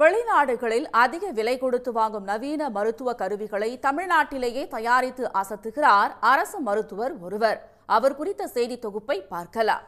வெளிநாடுகளில் அதிக விலை கொடுத்து வாங்கும் நவீன மருத்துவ கருவிகளை தமிழ்நாட்டிலேயே தயாரித்து அசத்துகிறார் அரசு மருத்துவர் ஒருவர். அவர் குறித்த செய்தி தொகுப்பை பார்க்கலாம்.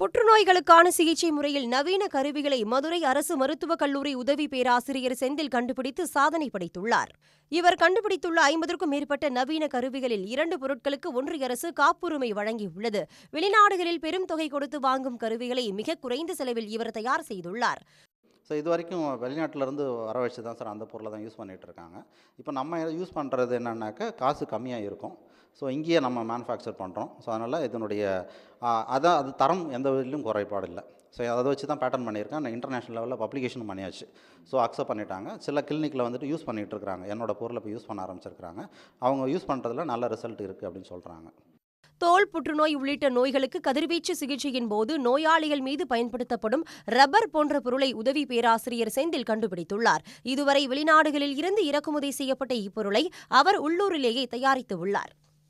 புற்றுநோய்களுக்கான சிகிச்சை முறையில் நவீன கருவிகளை மதுரை அரசு மருத்துவக் கல்லூரி உதவி பேராசிரியர் செந்தில் கண்டுபிடித்து சாதனை படைத்துள்ளார். இவர் கண்டுபிடித்துள்ள ஐம்பதற்கும் மேற்பட்ட நவீன கருவிகளில் இரண்டு பொருட்களுக்கு ஒன்றிய அரசு காப்புரிமை வழங்கியுள்ளது. வெளிநாடுகளில் பெரும் தொகை கொடுத்து வாங்கும் கருவிகளை மிக குறைந்த செலவில் இவர் தயார் செய்துள்ளார். ஸோ இது வரைக்கும் வெளிநாட்டிலேருந்து வர வச்சு தான் சார் அந்த பொருளை தான் யூஸ் பண்ணிகிட்டு இருக்காங்க. இப்போ நம்ம யூஸ் பண்ணுறது என்னன்னாக்கா காசு கம்மியாக இருக்கும் ஸோ இங்கேயே நம்ம மேனுஃபேக்சர் பண்ணுறோம் ஸோ அதனால் இதனுடைய அதான் அது தரம் எந்த விதிலும் குறைபாடு இல்லை. ஸோ அதை வச்சு தான் பேட்டர்ன் பண்ணியிருக்கேன். நான் இன்டர்நேஷனல் லெவலில் பப்ளிகேஷன் பண்ணியாச்சு. ஸோ அக்செப்ட் பண்ணிட்டாங்க. சில கிளினிக்கில் வந்துட்டு யூஸ் பண்ணிகிட்டு இருக்காங்க என்னோட பொருளை இப்போ யூஸ் பண்ண ஆரம்பிச்சிருக்காங்க அவங்க யூஸ் பண்ணுறதுல நல்ல ரிசல்ட் இருக்குது அப்படின்னு சொல்கிறாங்க தோல் புற்றுநோய் உள்ளிட்ட நோய்களுக்கு கதிர்வீச்சு சிகிச்சையின் போது நோயாளிகள் மீது பயன்படுத்தப்படும் ரப்பர் போன்ற பொருளை உதவி பேராசிரியர் செந்தில் கண்டுபிடித்துள்ளார். இதுவரை வெளிநாடுகளில் இருந்து இறக்குமதி செய்யப்பட்ட இப்பொருளை அவர் உள்ளூரிலேயே தயாரித்து உள்ளார்.